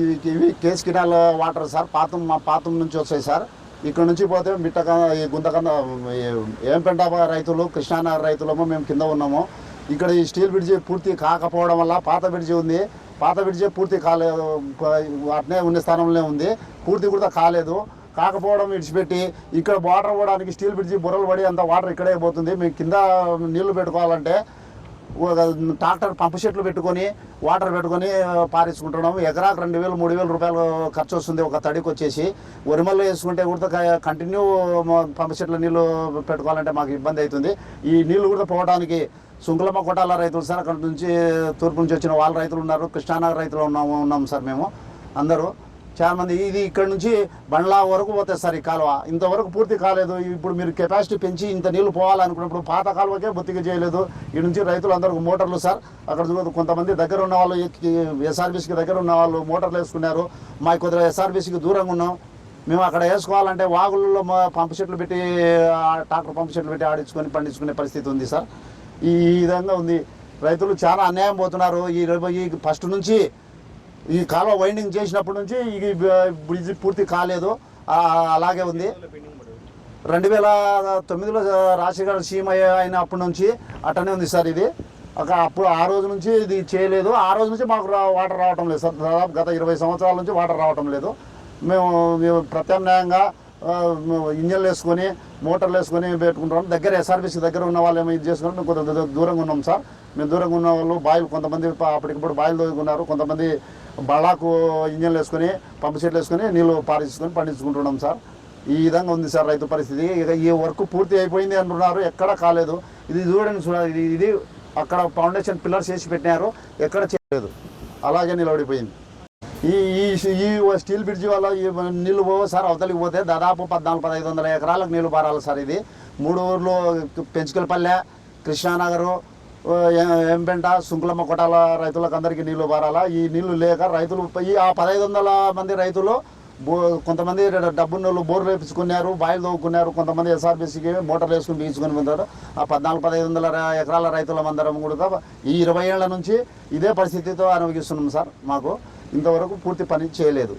ఇవి ఇవి కేస్ కినాల్ వాటర్ సార్ పాతం మా పాతం నుంచి వస్తాయి సార్. ఇక్కడ నుంచి పోతే మిట్టక ఈ గుంతకంద ఏంపెంట రైతులు కృష్ణానగర్ రైతులము మేము కింద ఉన్నాము. ఇక్కడ ఈ స్టీల్ బ్రిడ్జి పూర్తి కాకపోవడం వల్ల పాత బ్రిడ్జి ఉంది. పాత బ్రిడ్జి పూర్తి కాలేదు అట్నే ఉండే స్థానంలో ఉంది. పూర్తి కూడా కాలేదు. కాకపోవడం విడిచిపెట్టి ఇక్కడ వాటర్ పోవడానికి స్టీల్ బ్రిడ్జి బుర్రలు పడి అంత వాటర్ ఇక్కడే పోతుంది. మేము కింద నీళ్ళు పెట్టుకోవాలంటే ట్రాక్టర్ పంపు సెట్లు పెట్టుకొని వాటర్ పెట్టుకొని పారించుకుంటున్నాము ఎకరాకు రెండు వేలు మూడు వేల రూపాయలు ఖర్చు వస్తుంది ఒక తడికి వచ్చేసి. ఒరిమల్లో వేసుకుంటే కూడా కంటిన్యూ పంపు సెట్ల నీళ్ళు పెట్టుకోవాలంటే మాకు ఇబ్బంది అవుతుంది. ఈ నీళ్ళు కూడా పోవడానికి సుంకులమ్మ కొట్టాల రైతులు సార్ అక్కడ నుంచి తూర్పు నుంచి వచ్చిన వాళ్ళ రైతులు ఉన్నారు. కృష్ణానగర్ రైతులు ఉన్నాము ఉన్నాం సార్ మేము అందరూ. చాలా మంది ఇది ఇక్కడ నుంచి బండ్లా వరకు పోతే సార్ ఈ కాలువ. ఇంతవరకు పూర్తి కాలేదు. ఇప్పుడు మీరు కెపాసిటీ పెంచి ఇంత నీళ్ళు పోవాలనుకున్నప్పుడు పాత కాలువకే బొత్తిగా చేయలేదు. ఈ నుంచి రైతులు అందరూ మోటార్లు సార్ అక్కడ కొంతమంది దగ్గర ఉన్న వాళ్ళు ఎస్ఆర్బీసీకి దగ్గర ఉన్న వాళ్ళు మోటార్లు వేసుకున్నారు. మా కొద్దిగా ఎస్ఆర్బీసీకి దూరంగా ఉన్నాం. మేము అక్కడ వేసుకోవాలంటే వాగులలో మా పంపు చెట్లు పెట్టి ట్రాక్టర్ పంపు చెట్లు పెట్టి ఆడించుకొని పండించుకునే పరిస్థితి ఉంది సార్. ఈ విధంగా ఉంది. రైతులు చాలా అన్యాయం పోతున్నారు. ఈ ఫస్ట్ నుంచి ఈ కాలువ వైండింగ్ చేసినప్పటి నుంచి ఇది బ్రిడ్జ్ పూర్తి కాలేదు. అలాగే ఉంది. రెండు వేల తొమ్మిదిలో రాజశేఖర సీఎం అయినప్పటి నుంచి అట్టనే ఉంది సార్ ఇది. ఒక అప్పుడు ఆ రోజు నుంచి ఇది చేయలేదు. ఆ రోజు నుంచి మాకు వాటర్ రావటం లేదు సార్. దాదాపు గత ఇరవై సంవత్సరాల నుంచి వాటర్ రావటం లేదు. మేము మేము ప్రత్యామ్నాయంగా ఇంజన్లు వేసుకొని మోటార్లు వేసుకొని పెట్టుకుంటాం దగ్గర ఎస్ఆర్బీసీ దగ్గర ఉన్న వాళ్ళు ఏమో ఇది చేసుకొని మేము కొంత దూరంగా ఉన్నాం సార్. మేము దూరంగా ఉన్న వాళ్ళు బాయిలు కొంతమంది ప- అప్పటికప్పుడు బాయిలు దొరుకున్నారు కొంతమంది బళ్ళాకు ఇంజన్లు వేసుకొని పంప్ సెట్లు వేసుకొని నీళ్ళు పారేసుకొని పండించుకుంటున్నాం సార్. ఈ విధంగా ఉంది సార్ రైతు పరిస్థితి. ఇక ఈ వర్క్ పూర్తి అయిపోయింది అంటున్నారు. ఎక్కడ కాలేదు. ఇది చూడండి చూడాలి ఇది అక్కడ ఫౌండేషన్ పిల్లర్స్ వేసి పెట్టినారు. ఎక్కడ చేయలేదు. అలాగే నిలబడిపోయింది. ఈ ఈ ఈ స్టీల్ బ్రిడ్జి వల్ల ఈ నీళ్ళు పోవు సార్. అవతలికి పోతే దాదాపు పద్నాలుగు పదహైదు వందల ఎకరాలకు నీళ్ళు పారాలి సార్ ఇది. మూడు ఊర్లు పెంచుకలపల్లె కృష్ణానగరు ఏంపెంట సుంకులమ్మ కొట్టాల రైతులకు అందరికీ నీళ్ళు పారాలా ఈ నీళ్ళు లేక రైతులు ఈ ఆ పదహైదు వందల మంది రైతులు బో కొంతమంది డబ్బున్న వాళ్ళు బోర్లు వేపించుకున్నారు బాయిలు తవ్వుకున్నారు కొంతమంది ఎస్ఆర్బీసీకి మోటార్లు వేసుకుని బిగించుకొని ఉంటారు ఆ పద్నాలుగు పదహైదు వందల ఎకరాల రైతుల మందరం కూడా ఈ ఇరవై ఏళ్ళ నుంచి ఇదే పరిస్థితితో అనుభవిస్తున్నాం సార్ మాకు. ఇంతవరకు పూర్తి పని చేయలేదు.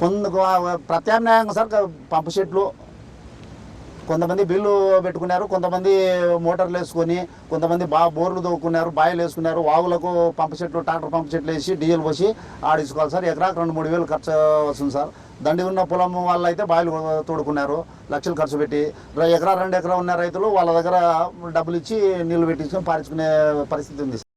కొంత ప్రత్యామ్నాయంగా సార్ పంపు సెట్లు కొంతమంది బిల్లు పెట్టుకున్నారు కొంతమంది మోటార్లు వేసుకొని కొంతమంది బా బోర్లు తవ్వుకున్నారు బాయిలు వేసుకున్నారు వాగులకు పంపు చెట్లు ట్రాక్టర్ పంపు చెట్లు వేసి డీజిల్ పోసి ఆడించుకోవాలి సార్. ఎకరాకు రెండు మూడు వేలు ఖర్చు వస్తుంది సార్. దండి ఉన్న పొలం వాళ్ళు అయితే బాయిలు తోడుకున్నారు లక్షలు ఖర్చు పెట్టి. ఎకరా రెండు ఎకరా ఉన్న రైతులు వాళ్ళ దగ్గర డబ్బులు ఇచ్చి నీళ్ళు పెట్టించుకొని పారించుకునే పరిస్థితి ఉంది